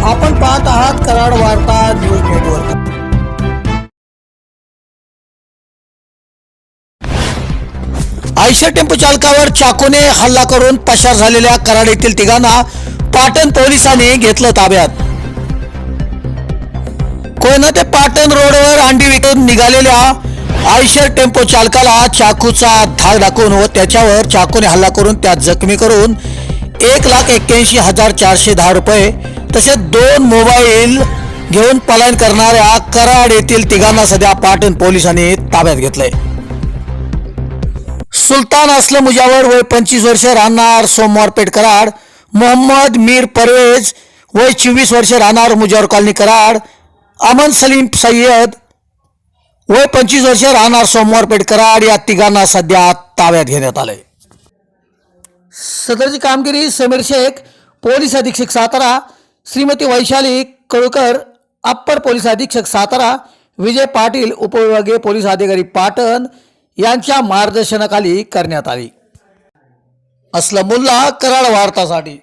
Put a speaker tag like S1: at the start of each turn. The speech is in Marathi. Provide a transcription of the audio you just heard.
S1: आपण पाहत आहात Karad Varta news network. Eicher tempo चालकावर चाकूने हल्ला करून पसार झालेल्या कराड येथील तिघांना पाटण पोलिसांनी घेतलं ताब्यात. कोयना ते पाटण रोडवर अंडी विकून निघालेल्या आयशर टेम्पो चालकाला चाकूचा धाक दाखवून व त्याच्यावर चाकूने हल्ला करून त्यात जखमी करून एक लाख एक्क्याऐंशी हजार चारशे दहा रुपये तसेच दोन मोबाईल घेऊन पलायन करणाऱ्या कराड येथील तिघांना सध्या पाटण पोलिसांनी ताब्यात घेतलंय. सुलतान असलम मुजावर वय पंचवीस वर्ष राहणार सोमवार पेठ कराड. मोहम्मद मीर परवेज वय चोवीस वर्ष राहणार मुजावर कॉलनी कराड. अमन सलीम सय्यद वय पंचवीस वर्ष राहणार सोमवार पेठ कराड. या तिघांना सध्या ताब्यात घेण्यात आलंय. सदरची कामगिरी समीर शेख पोलीस अधीक्षक सातारा. श्रीमती वैशाली कळकर अप्पर पोलीस अधीक्षक सातारा विजय पाटील उपविभागीय पोलीस अधिकारी पाटण यांच्या मार्गदर्शनाखाली करण्यात आली. असलमुल्ला कराड वार्तासाठी.